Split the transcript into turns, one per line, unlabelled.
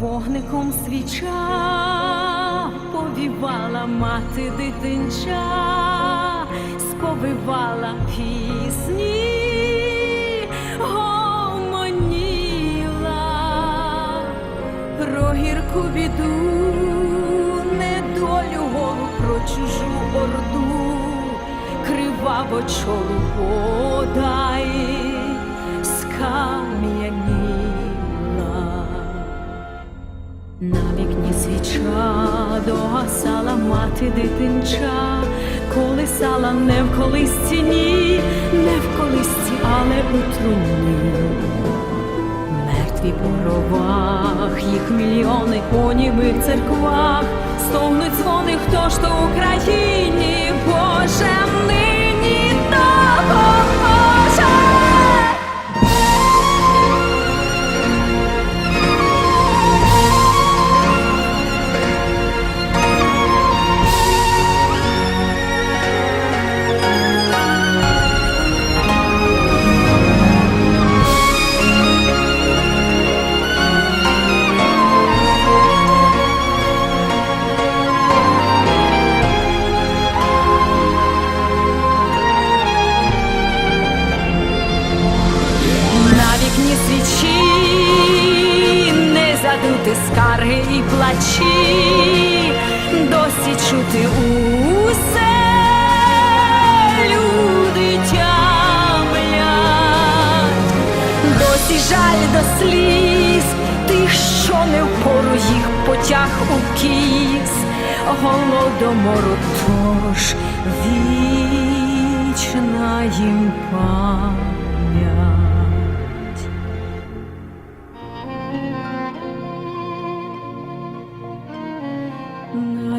Вогником свіча повівала мати дитинча, сповивала пісні, гірку біду, недолю голу про чужу орду, криваво чолу подай догасала мати дитинча, колисала не в колисці, ні, не в колисці, але у труні. Мертві по гробах, їх мільйони у німих церквах, стогнуть дзвони, хто ж то в Україні, не задути скарги і плачі, досі чути усе жаль до сліз, тих, що не впору їх потяг у кіс, голодомору тож вічна їм пам'ять.